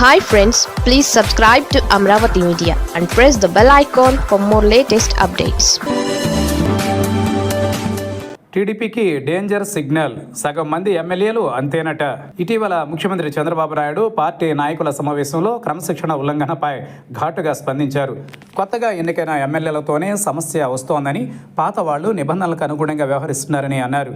Hi friends please subscribe to Amaravati media and press the bell icon for more latest updates టీడీపీకి danger signal. సగం మంది ఎమ్మెల్యేలు అంతేనట. ఇటీవల ముఖ్యమంత్రి చంద్రబాబు నాయుడు పార్టీ నాయకుల సమావేశంలో క్రమశిక్షణ ఉల్లంఘనపై ఘాటుగా స్పందించారు. కొత్తగా ఎన్నికైన ఎమ్మెల్యేలతోనే సమస్య వస్తోందని పాత వాళ్ళు నిబంధనలకు అనుగుణంగా వ్యవహరిస్తున్నారని అన్నారు.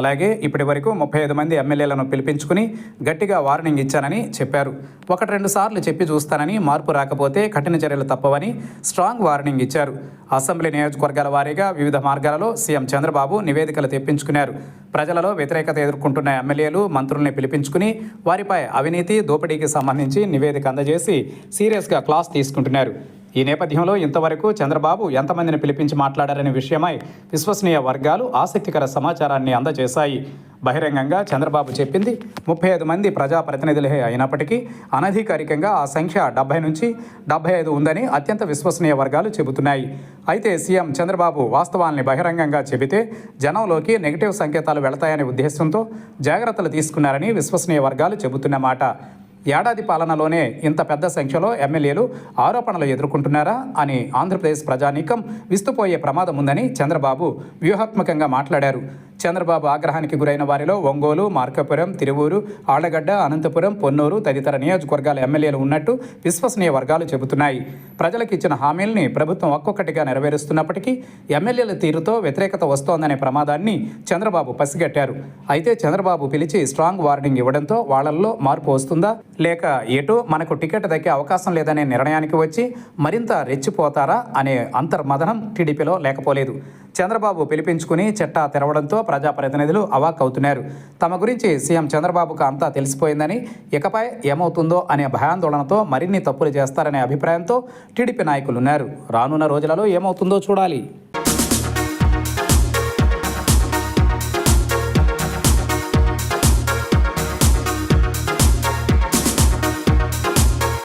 అలాగే ఇప్పటి వరకు ముప్పై ఐదు మంది ఎమ్మెల్యేలను పిలిపించుకుని గట్టిగా వార్నింగ్ ఇచ్చానని చెప్పారు. ఒకటి రెండు సార్లు చెప్పి చూస్తానని మార్పు రాకపోతే కఠిన చర్యలు తప్పవని స్ట్రాంగ్ వార్నింగ్ ఇచ్చారు. అసెంబ్లీ నియోజకవర్గాల వారీగా వివిధ మార్గాలలో సీఎం చంద్రబాబు నివేదికలు తెప్పించుకున్నారు. ప్రజలలో వ్యతిరేకత ఎదుర్కొంటున్న ఎమ్మెల్యేలు మంత్రుల్ని పిలిపించుకుని వారిపై అవినీతి దోపిడీకి సంబంధించి నివేదిక అందజేసి సీరియస్గా క్లాస్ తీసుకుంటున్నారు. ఈ నేపథ్యంలో ఇంతవరకు చంద్రబాబు ఎంతమందిని పిలిపించి మాట్లాడారనే విషయమై విశ్వసనీయ వర్గాలు ఆసక్తికర సమాచారాన్ని అందజేశాయి. బహిరంగంగా చంద్రబాబు చెప్పింది ముప్పై ఐదు మంది ప్రజాప్రతినిధులే అయినప్పటికీ అనధికారికంగా ఆ సంఖ్య డెబ్బై నుంచి డెబ్బై ఐదు ఉందని అత్యంత విశ్వసనీయ వర్గాలు చెబుతున్నాయి. అయితే సీఎం చంద్రబాబు వాస్తవాల్ని బహిరంగంగా చెబితే జనంలోకి నెగిటివ్ సంకేతాలు వెళతాయనే ఉద్దేశంతో జాగ్రత్తలు తీసుకున్నారని విశ్వసనీయ వర్గాలు చెబుతున్నమాట ఏడాది పాలనలోనే ఇంత పెద్ద సంఖ్యలో ఎమ్మెల్యేలు ఆరోపణలు ఎదుర్కొంటున్నారా అని ఆంధ్రప్రదేశ్ ప్రజానీకం విస్తుపోయే ప్రమాదం ఉందని చంద్రబాబు వ్యూహాత్మకంగా మాట్లాడారు. చంద్రబాబు ఆగ్రహానికి గురైన వారిలో ఒంగోలు మార్కాపురం తిరువూరు ఆళ్ళగడ్డ అనంతపురం పొన్నూరు తదితర నియోజకవర్గాల ఎమ్మెల్యేలు ఉన్నట్టు విశ్వసనీయ వర్గాలు చెబుతున్నాయి. ప్రజలకు ఇచ్చిన హామీల్ని ప్రభుత్వం ఒక్కొక్కటిగా నెరవేరుస్తున్నప్పటికీ ఎమ్మెల్యేల తీరుతో వ్యతిరేకత వస్తోందనే ప్రమాదాన్ని చంద్రబాబు పసిగట్టారు. అయితే చంద్రబాబు పిలిచి స్ట్రాంగ్ వార్నింగ్ ఇవ్వడంతో వాళ్ళల్లో మార్పు వస్తుందా? లేక ఎటు మనకు టికెట్ దక్కే అవకాశం లేదనే నిర్ణయానికి వచ్చి మరింత రెచ్చిపోతారా అనే అంతర్మదనం టీడీపీలో లేకపోలేదు. చంద్రబాబు పిలిపించుకుని చెట్టా తెరవడంతో ప్రజాప్రతినిధులు అవాక్ అవుతున్నారు. తమ గురించి సీఎం చంద్రబాబుకు అంతా తెలిసిపోయిందని ఇకపై ఏమవుతుందో అనే భయాందోళనతో మరిన్ని తప్పులు చేస్తారనే అభిప్రాయంతో టీడీపీ నాయకులున్నారు. రానున్న రోజులలో ఏమవుతుందో చూడాలి.